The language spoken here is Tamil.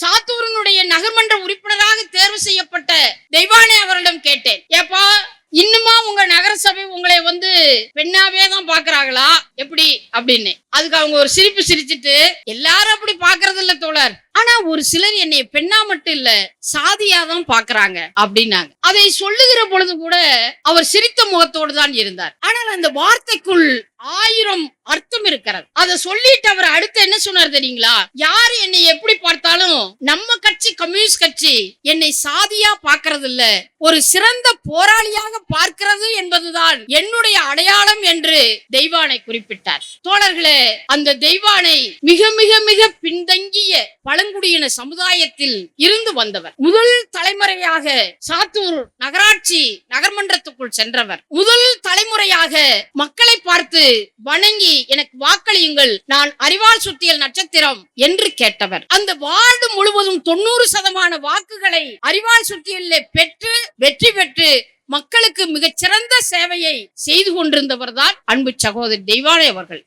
சாத்தூரனுடைய நகர்மன்ற உறுப்பினராக தேர்வு செய்யப்பட்ட தெய்வானே அவரிடம் கேட்டேன். பெண்ணாவே தான் பாக்குறாங்களா எப்படி? அப்படின்னு. அதுக்கு அவங்க ஒரு சிரிப்பு சிரிச்சிட்டு எல்லாரும் அப்படி பாக்குறது இல்ல தோழர். ஆனா ஒரு சிலர் என்னை பெண்ணா மட்டும் இல்ல சாதியா தான் பாக்குறாங்க அப்படின்னாங்க. அதை சொல்லுகிற பொழுது கூட அவர் சிரித்த முகத்தோடு தான் இருந்தார். ஆனால் அந்த வார்த்தைக்குள் ஆயிரம் அர்த்தம் இருக்கிறது. அதை சொல்லிட்டு அவர் அடுத்து என்ன சொன்னார் தெரியுங்களா? யார் என்னை எப்படி பார்த்தாலும் நம்ம கட்சி கம்யூனிஸ்ட் கட்சி என்னை சாதியா பாக்குறது இல்ல ஒரு சிறந்த போராளியாக பார்க்கிறது என்பதுதான் என்னுடைய அடையாளம் என்று தெய்வானை குறிப்பிட்டார். தோழர்களே அந்த தெய்வானை மிக மிக மிக பின்தங்கிய பழங்குடியின சமுதாயத்தில் இருந்து வந்தவர். முதல் தலைமுறையாக சாத்தூர் நகராட்சி நகர்மன்றத்துக்குள் சென்றவர். முதல் தலைமுறையாக மக்களை பார்த்து வணங்கி எனக்கு வாக்களியுங்கள் நான் அறிவால் சுத்தியல் நட்சத்திரம் என்று கேட்டவர். அந்த வார்டு முழுவதும் தொண்ணூறு சதமான வாக்குகளை அறிவால் சுத்தியல்ல பெற்று வெற்றி பெற்று மக்களுக்கு மிகச்சிறந்த சேவையை செய்து கொண்டிருந்தவர் தான் அன்பு சகோதரி தெய்வானை அவர்கள்.